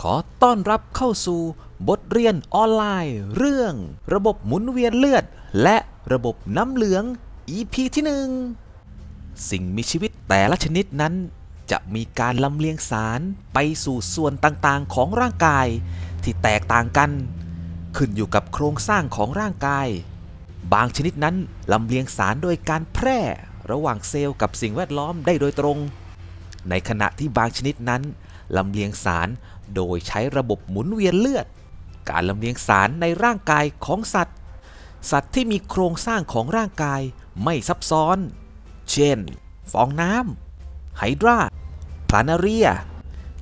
ขอต้อนรับเข้าสู่บทเรียนออนไลน์ เรื่อง ระบบหมุนเวียนเลือด และระบบน้ำเหลือง EP ที่หนึ่งสิ่งมีชีวิตแต่ละชนิดนั้น จะมีการลำเลียงสารไปสู่ส่วนต่างๆของร่างกาย ที่แตกต่างกัน ขึ้นอยู่กับโครงสร้างของร่างกาย บางชนิดนั้นลำเลียงสารโดยการแพร่ระหว่างเซลล์กับสิ่งแวดล้อมได้โดยตรง ในขณะที่บางชนิดนั้น ลำเลียงสารโดยใช้ระบบหมุนเวียนเลือด การลำเลียงสารในร่างกายของสัตว์ สัตว์ที่มีโครงสร้างของร่างกายไม่ซับซ้อน เช่น ฟองน้ำไฮดราพลานาเรีย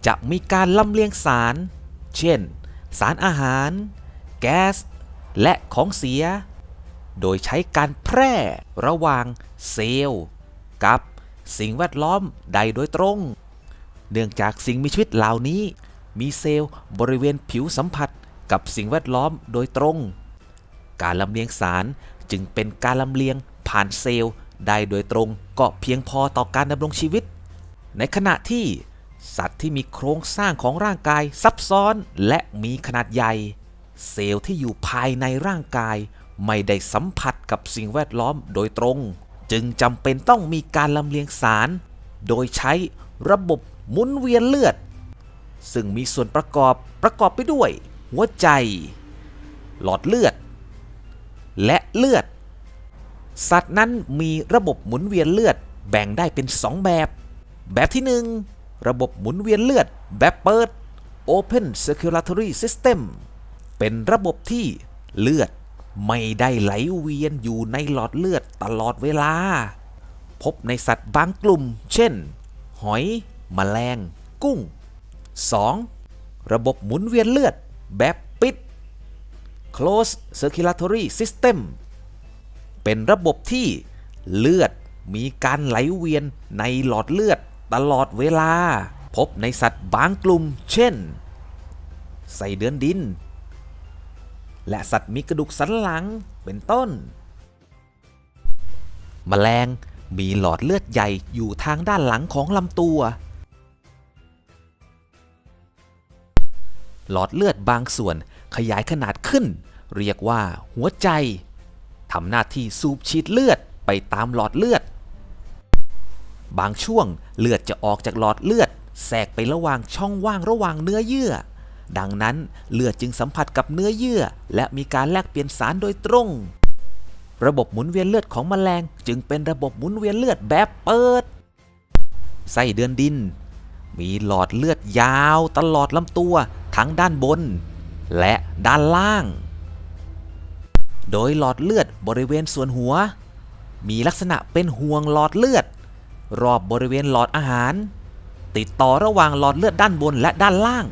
จะมีการลำเลียงสาร เช่น สารอาหาร แก๊ส และของเสีย โดยใช้การแพร่ระหว่างเซลล์กับสิ่งแวดล้อมใดโดยตรง เนื่องจากสิ่งมีชีวิตเหล่านี้ มีเซลล์บริเวณผิวสัมผัสกับสิ่งแวดล้อมโดยตรง การลำเลียงสารจึงเป็นการลำเลียงผ่านเซลล์ได้โดยตรงก็เพียงพอต่อการดำรงชีวิต ในขณะที่สัตว์ที่มีโครงสร้างของร่างกายซับซ้อนและมีขนาดใหญ่ เซลล์ที่อยู่ภายในร่างกาย ไม่ได้สัมผัสกับสิ่งแวดล้อมโดยตรง จึงจำเป็นต้องมีการลำเลียงสาร โดยใช้ระบบ หมุนเวียนเลือด ซึ่งมีส่วนประกอบประกอบไปด้วย หัวใจ หลอดเลือด และเลือด สัตว์นั้นมีระบบหมุนเวียนเลือดแบ่งได้เป็น 2 แบบ แบบที่ 1 ระบบหมุนเวียนเลือดแบบเปิด Open Circulatory System เป็นระบบที่เลือดไม่ได้ไหลเวียนอยู่ในหลอดเลือดตลอดเวลา พบในสัตว์บางกลุ่ม เช่น หอย แมลง กุ้ง 2. ระบบหมุนเวียนเลือด แบบปิด Closed Circulatory System เป็นระบบที่เลือดมีการไหลเวียนในหลอดเลือดตลอดเวลา พบในสัตว์บางกลุ่ม เช่น ไส้เดือนดิน และสัตว์มีกระดูกสันหลังเป็นต้น แมลงมีหลอดเลือดใหญ่อยู่ทางด้านหลังของลำตัว หลอดเลือดบางส่วนขยายขนาดขึ้น เรียกว่าหัวใจทำหน้าที่สูบฉีดเลือดไปตามหลอดเลือด บางช่วงเลือดจะออกจากหลอดเลือดแทรกไประหว่างช่องว่างระหว่างเนื้อเยื่อ ดังนั้นเลือดจึงสัมผัสกับเนื้อเยื่อ และมีการแลกเปลี่ยนสารโดยตรง ระบบหมุนเวียนเลือดของแมลง จึงเป็นระบบหมุนเวียนเลือดแบบเปิด ไส้เดือนดิน มีหลอดเลือดยาวตลอดลำตัว ทั้งด้านบน และด้านล่าง โดยหลอดเลือดบริเวณส่วนหัว มีลักษณะเป็นห่วงหลอดเลือด รอบบริเวณหลอดอาหาร ติดต่อระหว่างหลอดเลือดด้านบนและด้านล่าง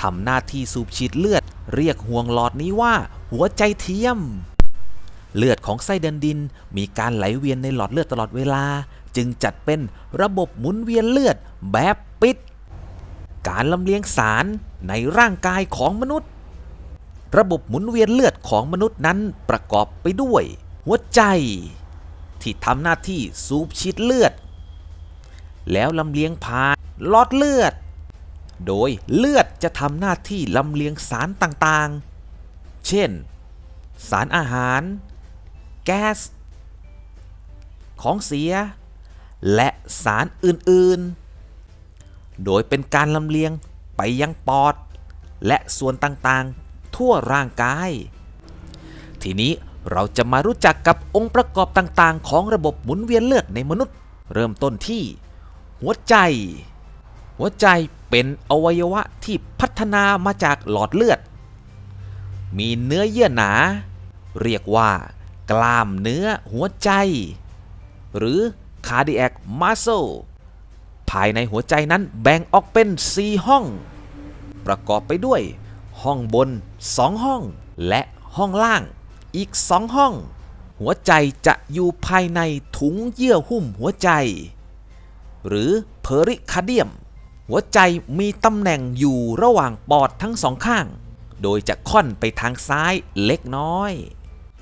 ทำหน้าที่สูบฉีดเลือด เรียกห่วงหลอดนี้ว่า หัวใจเทียม เลือดของไส้เดินดินมีการไหลเวียนในหลอดเลือดตลอดเวลา จึงจัดเป็นระบบหมุนเวียนเลือดแบบปิด การลำเลียงสารในร่างกายของมนุษย์ ระบบหมุนเวียนเลือดของมนุษย์นั้นประกอบไปด้วย หัวใจ ที่ทำหน้าที่สูบฉีดเลือด แล้วลำเลียงผ่านลอดเลือด โดยเลือดจะทำหน้าที่ลำเลียงสารต่างๆ เช่น สารอาหาร แก๊ส ของเสีย และสารอื่นๆ โดยเป็นการลำเลียงไปยังปอด และส่วนต่างๆ ทั่วร่างกาย ทีนี้เราจะมารู้จักกับองค์ประกอบต่างๆ ของระบบหมุนเวียนเลือดในมนุษย์ เริ่มต้นที่ หัวใจ หัวใจเป็นอวัยวะที่พัฒนามาจากหลอดเลือด มีเนื้อเยื่อหนา เรียกว่า กล้ามเนื้อหัวใจ หรือ cardiac muscle ภายในหัวใจนั้นแบ่งออกเป็น 4 ห้อง ประกอบไปด้วย ห้องบน 2 ห้อง และห้องล่างอีก 2 ห้อง หัวใจจะอยู่ภายในถุงเยื่อหุ้มหัวใจ หรือเพอริคาเดียม หัวใจมีตำแหน่งอยู่ระหว่างปอดทั้งสองข้าง โดยจะค่อนไปทางซ้ายเล็กน้อย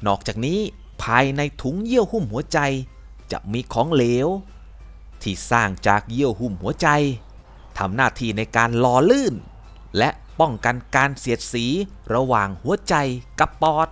นอกจากนี้ภายในถุงเยื่อหุ้มหัวใจ จะมีของเหลว ที่สร้างจากเยื่อหุ้มหัวใจทำหน้าที่ในการหล่อลื่น และป้องกันการเสียดสีระหว่างหัวใจกับปอด